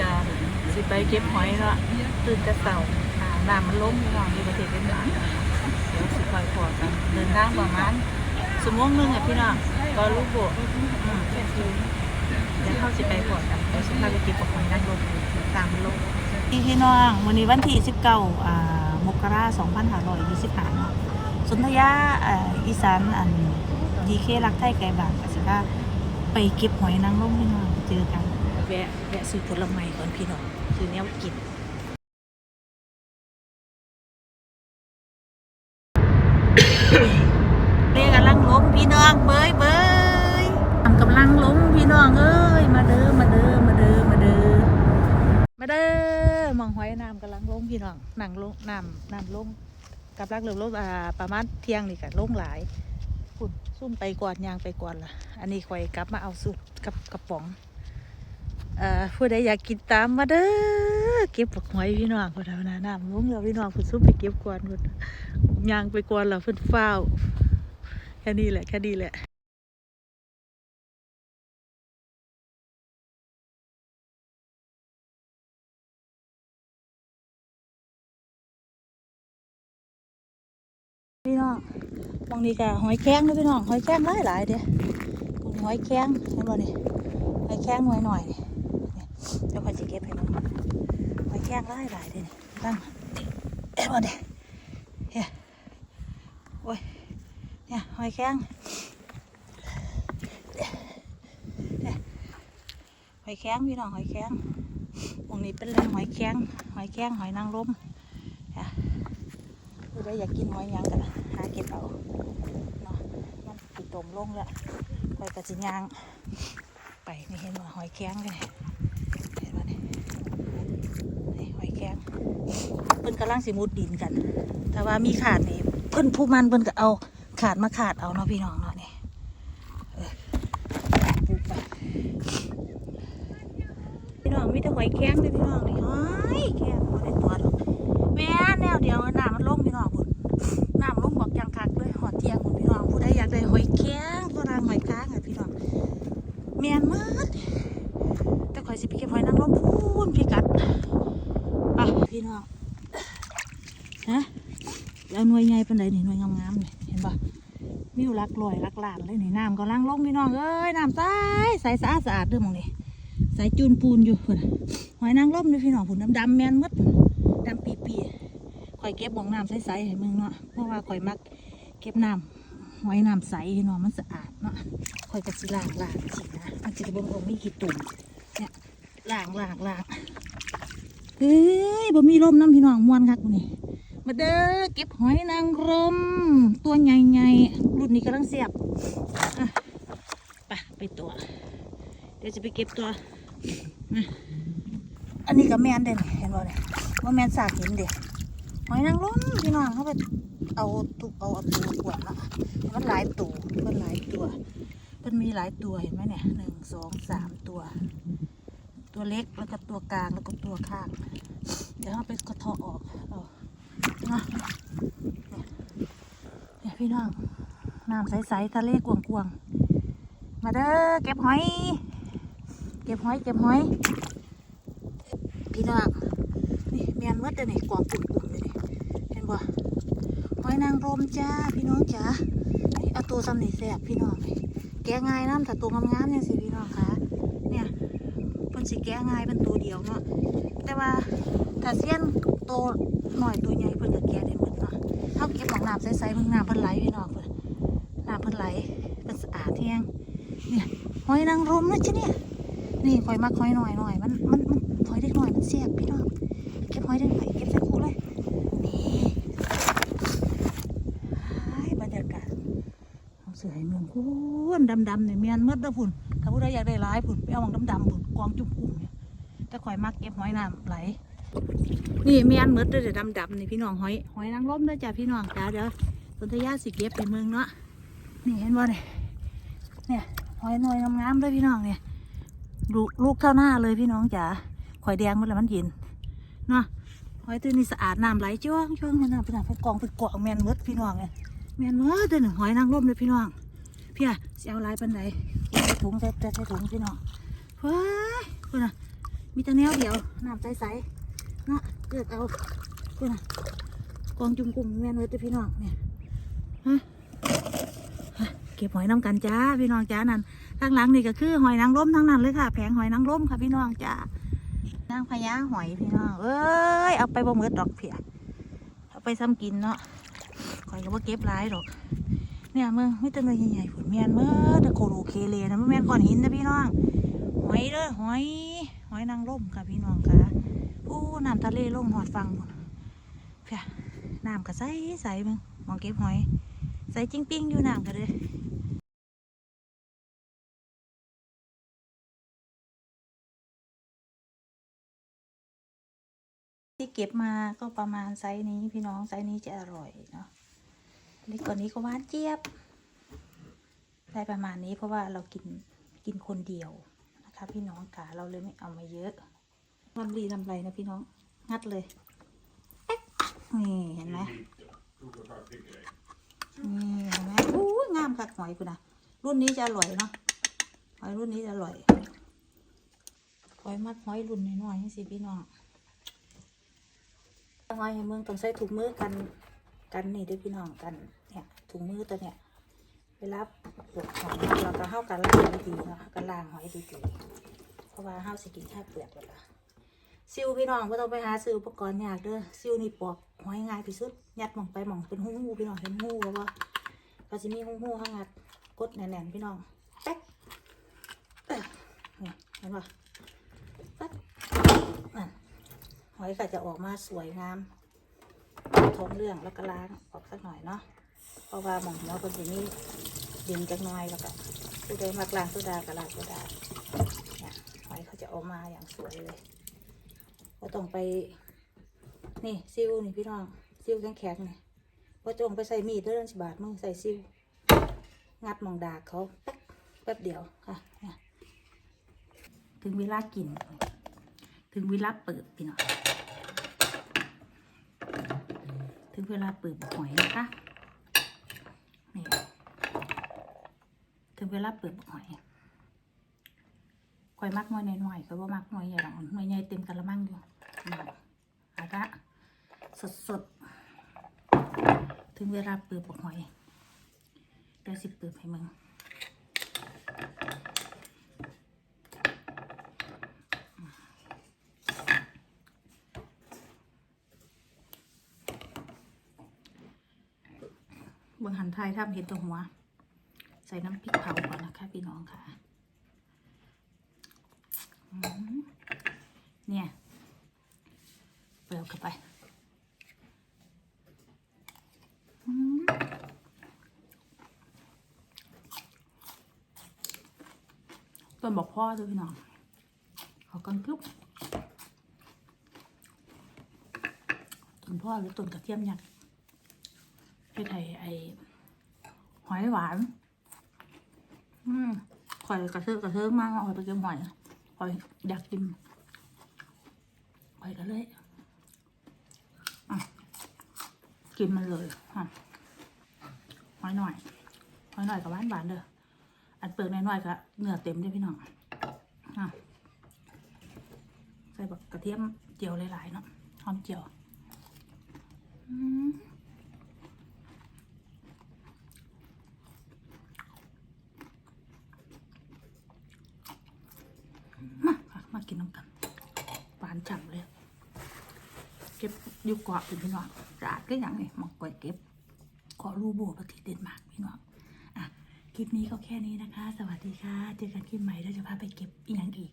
กาสิไปเก็บหอยเนาะตื่นแต่เช้าอ่าน้ำมันล้มพี่น้องที่ประเทศเวียดนามเดี๋ยวสิคอยพอกันเดินทางประมาณชั่วโมงหนึงอะพี่น้องก็ลูกโบกอืมเดี๋ยวเข้าสิไปพอกันเดี๋ยวสิพาไปเก็บหอยนั่งลมตามมันลมพี่น้องวันนี้วันที่19อ่ามกราคม2525เนาะสนธยาอ่าอีสานอันดีเครักไทยไก่บางกสิพาไปเก็บหอยนางรมพี่น้องเจอกัน แวะแวะซื้อผลไม้ก่อนพี่น้องซื้อแนวกินเรียกกำลังล้มพี่น้องเบยเบยทำกำลังล้มพี่น้องเอ้ยมาเด้อมาเด้อมาเด้อมาเด้อมาเด้อมองหอยน้ำกำลังล้มพี่น้องน้ำลงน้ำน้ำลงกับรักเรือลมอ่าประมาณเที่ยงนี่กับลงหลายพุ่นซุ่มไปก่อนยางไปก่อนล่ะ อันนี้คอยกลับมาเอาสูตรกับกระป๋องเอ่อ ผู้ใดอยากกินตามมาเด้อเก็บผักหอยพี่น้องคนเท่านั้นน้ำลงแล้วพี่น้องพุ่นซุ่มไปเก็บก่อนพุ่นยางไปก่อนล่ะเพิ่นเฝ้าวแค่นี้แหละแค่นี้แหละพี่น้องบางนี้ก็หอยแข้งเด้อพี่น้องหอยแข้งหลายหลายเด้อหอยแข้งเห็นบ่นี่หอยแข้งหน่อยหน่อย เดี๋ยวพอจะเก็บให้น้องหอยแข้งหลายหลายเด้อนี่ตั้งเห็นบ่นี่เฮ้ยโอ้ยเนี่ยหอยแข้งเนี่ยหอยแข้งพี่น้องหอยแข้งตรงนี้เป็นแหล่งหอยแข้งหอยแข้งหอยนางรมอะผู้ใดอยากกินหอยยังกันหาเก็บเอาเนาะมันติดตมลงแล้วคอยกระจิยาง ไปนี่เห็นว่าหอยแข้งเลยเห็นว่านี่นี่หอยแข้งเพิ่น กำลังสิมุดดินกัน แต่ว่ามีขาดนี่เพิ่นผู้มันเพิ่นก็เอาขาดมาขาดเอาเนาะพี่น้องเนาะนี่เออปลูกไปพี่น้องมีแต่หอยแข้งเลยพี่น้องนี่ฮะยแข้งบ่ได้ตัวหรอก แม่แนวเดียวน้ำมันลงพี่น้องพุ่นน้ำลงบอกยังคักเลยหอดเตียงพุ่นพี่น้องผู้ใดอยากได้หอยแข้งฝรั่งหอยค้างอะพี่น้องแม่นหมดแต่ข่อยสิไปเก็บหอยนางรมพูนพี่กัดไปพี่น้องฮะ แล้วหน่วยใหญ่ปานใดนี่หน่วยงามๆนี่เห็นปะมีอยู่หลักลอยหลักหลานเลยนี่น้ำกำลังลงพี่น้องเอ้ยน้ำใสใสสะอาดสะอาดเด้อหมองนี่ใสจูนปูนอยู่พุ่นหอยนางรมด้อพี่น้องพุ่นดำๆแมนหมดดำปีปีข่อยเก็บบ่องน้ำใสๆให้มึงเนาะเพราะว่าข่อยมักเก็บน้ำหอยน้ำใสให้เนาะมันสะอาดเนาะข่อยก็สิล้างล้างสินะมันจะบ่บ่มีขี้ตุ่มเนี่ยล้างล้างล้างเฮ้ยบ่มีลมน้ำพี่น้องมวนคักนี่ มาเด้อเก็บหอยนางรม ตัวใหญ่ๆรุ่นนี้กำลังเสียบอะไปไปตัว เดี๋ยวจะไปเก็บตัว อันนี้ก็แมนเด่นเห็นบ่เนี่ยว่าแมนสากหินเด็กหอยนางรมพี่น้องเขาไปเอาตุกเอาตัวขวดเนาะมันหลายตัวมันหลายตัวมันมีหลายตัวเห็นไหมเนี่ยหนึ่งสองสามตัว ตัวเล็กแล้วก็ตัวกลางแล้วก็ตัวข้าง เดี๋ยวเราไปกระเทาะออกเอา นะเนี่ยพี่น้อง น้ำใสๆทะเลกวางๆ มาเด้อเก็บหอย เก็บหอย เก็บหอย พี่น้อง นี่เมียนวัดเลยนี่กวางปุ่นปุ่นเลยนี่เห็นบ่หอยนางรมจ้า พี่น้องจ้าเอาตัวซ้ำนี่แสบพี่น้องแกะง่ายน้ำถ้าตัวงามๆเนี่ยสิพี่น้องคะเนี่ยเพิ่นสิแกะง่ายเป็นตัวเดียวเนาะแต่ว่าถ้าเสี้ยนโตหน่อยตัวใหญ่ น้ำใสๆเพิ่นน้ำเพิ่นไหลพี่น้องเพิ่นน้ำเพิ่นไหลเพิ่นสะอาดแฮงเนี่ยหอยนางรมนะจ๊ะเนี่ยนี่ข่อยมักหอยหน่อยหน่อยมันมันมันหอยเล็กหน่อยมันแซ่บพี่น้องเก็บหอยได้ไหมเก็บใส่คุเลยนี่ไอ้บรรยากาศเอาเสือให้เมืองพูนดำๆเนี่ยเมียนมืดนะพุ่นถ้าผู้ใดอยากได้หลายพุ่นไปเอาหมองดำๆพุ่นกองจุ่มกุ้งเนี่ยแต่ข่อยมักเก็บหอยน้ำไหล นี่เมียนมืดเลยเดี๋ยวดำนี่พี่น้องหอยหอยนางรมเด้อจ้ะพี่น้องจ้าเดี๋ยวสนธยาสิเก็บไปเมืองเนาะนี่เห็นบ่เนี่ยเนี่ยหอยหน่อยงามๆเลยพี่น้องเนี่ยลูกลูกเท่าหน้าเลยพี่น้องจ๋าข่อยแดงมดแล้วมันเย็นเนาะหอยตัวนี้สะอาดน้ำไหลจ้วงจ้วงเห็นน้ำพี่น้องเป็นกองเป็นกองแมนเมดพี่น้องไงแมนเมดตัวหนึ่งหอยนางรมเลยพี่น้องพี่อะสิเอาลายปันไหนใส่ถุงใส่ใส่ถุงพี่น้องเฮ้ยคุณน่ะมีแต่แนวเดียวน้ำใสๆ เนาะเลือกเอาเพื่อนะกองจุ่มกลุ่มแม่นเว้ยเด้อพี่น้องเนี่ยฮะเก็บหอยน้ำกันจ้าพี่น้องจ้านั่นข้างหลังนี่ก็คือหอยนางรมทั้งนั้นเลยค่ะ แผงหอยนางรมค่ะพี่น้องจ้านางพญาหอยพี่น้องเอ้ยเอาไปบ่เหมือดดอกเพียเอาไปซ้ำกินเนาะคอยก็ว่าเก็บหลายดอกเนี่ยมึงไม่ต้นเลยใหญ่ๆผุนเมียนเมื่อตะโคโลเคเลนะมันแมนก้อนหินนะพี่น้องหอยเด้อหอย หอยนางรมค่ะพี่น้องค่ะอู้น้ำทะเลลงหอดฟังพุ่นเพียน้ำก็ใสใสมึงมองเก็บหอย ใสจริงปิ้งอยู่น้ำกันเลยที่เก็บมาก็ประมาณไซส์นี้พี่น้องไซส์นี้จะอร่อยเนาะเล็กกว่านี้ก็หวานเจี๊ยบ ได้ประมาณนี้เพราะว่าเรากินกินคนเดียว นะคะพี่น้องค่ะเราเลยไม่เอามาเยอะทำดีทำไรนะพี่น้อง งัดเลยเอ๊ะนี่เห็นไหมนี่เห็นไหมอู้ยงามคักหอยคุณนะรุ่นนี้จะอร่อยเนาะหอยรุ่นนี้จะอร่อยหอยมักหอยรุ่นน้อยๆสิพี่น้องหอยให้เมืองต้องใส่ถุงมือกันกันนี่ด้วยพี่น้องกันเนี่ยถุงมือตัวเนี้ย เวลาปลูกหอยเราก็เข้ากันล่างดีเนาะกันล่างหอยดีๆเพราะว่าเข้าสกินแค่เปลือกหมดละซิวพี่น้องไม่ต้องไปหาซื้ออุปกรณ์ยากเด้อซิวนี่ปอกหอยง่ายที่สุดยัดหมองไปหมองเป็นหูหูพี่น้องเห็นหูแล้วว่าก็จะมีหูหูข้างงัดกดแน่นๆพี่น้องแป๊กเอ้ยเนี่ยเห็นปะปั๊บนั่นหอยก็จะออกมาสวยงามทงเรื่องแล้วก็ล้างออกสักหน่อยเนาะเพราะว่าหมองหัวคนสิมี ดินจักหน้อยแล้วก็ผู้ใดมักล้างโซดาก็ล้างโซดาเนี่ยหอยเขาจะออกมาอย่างสวยเลยก็ต้องไป นี่ซิวนี่พี่น้องซิวแข็งแข็งๆนี่ก็จงไปใส่มีดเด้อสิบาทมึงใส่ซิวงัดมองดาเขาแป๊บแป๊บเดียวค่ะถึงเวลากิน ถึงเวลาเปิดพี่น้องถึงเวลาเปิดหอยนะคะ นี่ถึง เวลาเปิดหอยข่อยมักหน่อยหน่อยๆข่อยว่ามักหน่อยใหญ่หรอกหน่อยใหญ่เต็มกะละมังอยู่นี่อาละสดสดๆถึงเวลาเปิดหอยเดี๋ยวสิเปิดให้มึงเบิ่งหันไทยทำเห็นตัวหัว ใส่น้ำพริกเผาก่อนนะคะพี่น้องค่ะเนี่ยเปลือกเข้าไปต้นบอกพ่อด้วยพี่น้องขอกันคลุกต้นพ่อหรือต้นกระเทียมยักษ์เป็นไอไอหอยหวาน อืมข่อยกระเทือกกระเทือกมากข่อยไปกินหอยข่อยอยากกินข่อยก็เลยอะกินมันเลยอะหอยหน่อยหอยหน่อยกับบ้านบานเด้ออันเปลือกน้อยๆก็เนื้อเต็มด้วยพี่น้องอะใส่แบบกระเทียมเจียวหลายๆเนาะหอมเจียว อืม มาค่ะมา กินน้ำกันปานฉ่ำเลย เก็บอยู่เกาะเป็นพี่น้องราดก็อย่างนี้มองก่อยเก็บ ขอรูโบประเทศเดนมาร์กพี่น้องอะคลิปนี้ก็แค่นี้นะคะ สวัสดีค่ะ เจอกันคลิปใหม่แล้วจะพาไปเก็บอีกอย่างอีก